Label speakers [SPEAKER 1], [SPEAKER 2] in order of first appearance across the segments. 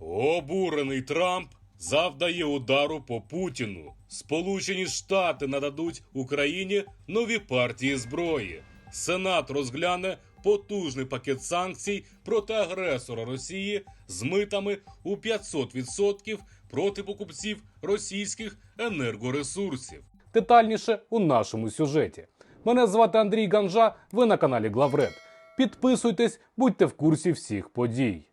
[SPEAKER 1] Обурений Трамп завдає удару по Путіну. Сполучені Штати нададуть Україні нові партії зброї. Сенат розгляне потужний пакет санкцій проти агресора Росії з митами у 500% проти покупців російських енергоресурсів. Детальніше у нашому сюжеті. Мене звати Андрій Ганжа. Ви на каналі Главред. Підписуйтесь, будьте в курсі всіх подій.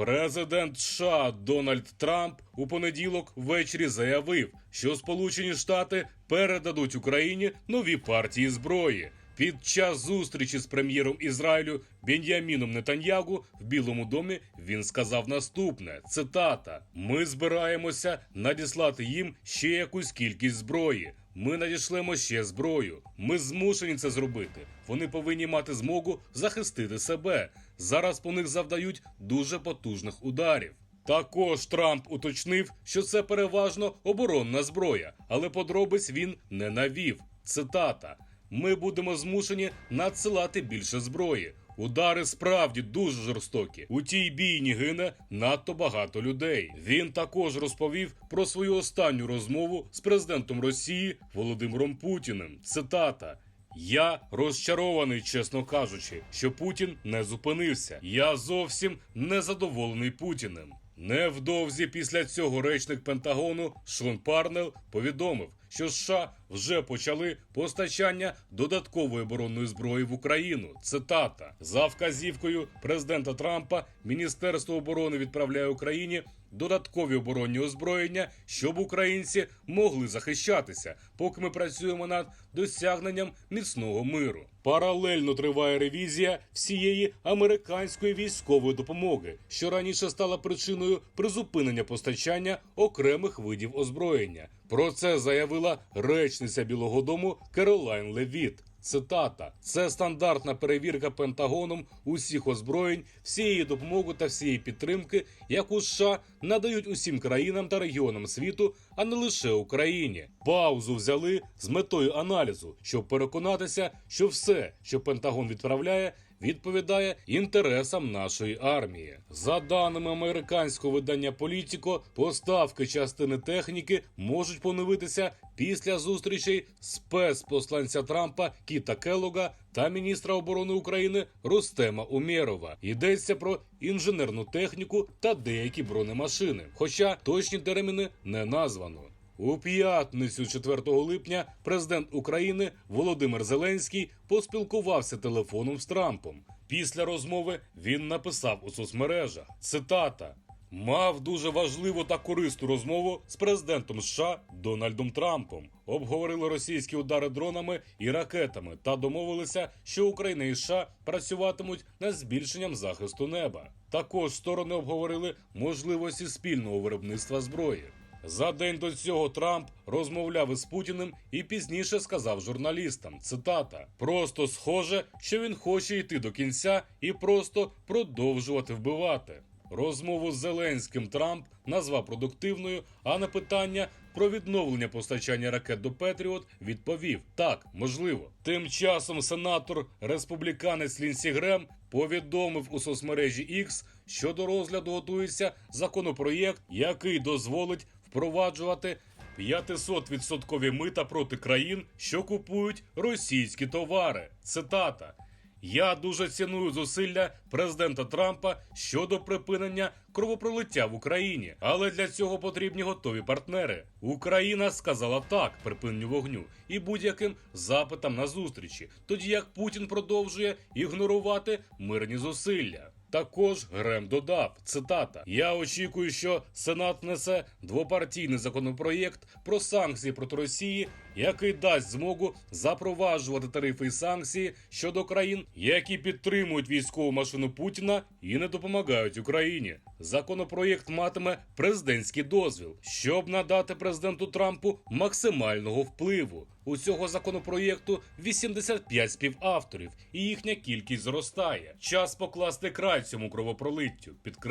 [SPEAKER 1] Президент США Дональд Трамп у понеділок ввечері заявив, що Сполучені Штати передадуть Україні нові партії зброї. Під час зустрічі з прем'єром Ізраїлю Бен'яміном Нетаньягу в Білому домі він сказав наступне: цитата: Ми збираємося надіслати їм ще якусь кількість зброї. Ми надішлемо ще зброю. Ми змушені це зробити. Вони повинні мати змогу захистити себе. Зараз по них завдають дуже потужних ударів. Також Трамп уточнив, що це переважно оборонна зброя, але подробиць він не навів. Цитата: Ми будемо змушені надсилати більше зброї. Удари справді дуже жорстокі. У тій бійні гине надто багато людей. Він також розповів про свою останню розмову з президентом Росії Володимиром Путіним. Цитата. Я розчарований, чесно кажучи, що Путін не зупинився. Я зовсім не задоволений Путіним. Невдовзі після цього речник Пентагону Шон Парнел повідомив, що США вже почали постачання додаткової оборонної зброї в Україну. Цитата за вказівкою президента Трампа Міністерство оборони відправляє Україні додаткові оборонні озброєння, щоб українці могли захищатися, поки ми працюємо над досягненням міцного миру. Паралельно триває ревізія всієї американської військової допомоги, що раніше стала причиною призупинення постачання окремих видів озброєння. Про це заявила речниця Білого Дому Керолайн Левіт. Цитата: це стандартна перевірка Пентагоном усіх озброєнь, всієї допомоги та всієї підтримки, яку США надають усім країнам та регіонам світу, а не лише Україні. Паузу взяли з метою аналізу, щоб переконатися, що все, що Пентагон відправляє, відповідає інтересам нашої армії. За даними американського видання Політіко, поставки частини техніки можуть поновитися після зустрічей спецпосланця Трампа Кіта Келлога та міністра оборони України Рустема Умєрова. Йдеться про інженерну техніку та деякі бронемашини, хоча точні терміни не названо. У п'ятницю 4 липня президент України Володимир Зеленський поспілкувався телефоном з Трампом. Після розмови він написав у соцмережах цитата. Мав дуже важливу та корисну розмову з президентом США Дональдом Трампом. Обговорили російські удари дронами і ракетами та домовилися, що Україна і США працюватимуть над збільшенням захисту неба. Також сторони обговорили можливості спільного виробництва зброї. За день до цього Трамп розмовляв із Путіним і пізніше сказав журналістам: цитата: просто схоже, що він хоче йти до кінця і просто продовжувати вбивати. Розмову з Зеленським Трамп назвав продуктивною, а на питання про відновлення постачання ракет до Петріот відповів: так, можливо. Тим часом сенатор республіканець Лінсі Грем повідомив у соцмережі X, що до розгляду готується законопроєкт, який дозволить впроваджувати 500% мита проти країн, що купують російські товари. Цитата. Я дуже ціную зусилля президента Трампа щодо припинення кровопролиття в Україні, але для цього потрібні готові партнери. Україна сказала так припиненню вогню і будь-яким запитам на зустрічі, тоді як Путін продовжує ігнорувати мирні зусилля. Також Грем додав цитата: Я очікую, що Сенат внесе двопартійний законопроєкт про санкції проти Росії, який дасть змогу запроваджувати тарифи і санкції щодо країн, які підтримують військову машину Путіна і не допомагають Україні. Законопроєкт матиме президентський дозвіл, щоб надати президенту Трампу максимального впливу. У цього законопроєкту 85 співавторів, і їхня кількість зростає. Час покласти край цьому кровопролиттю, підкреслив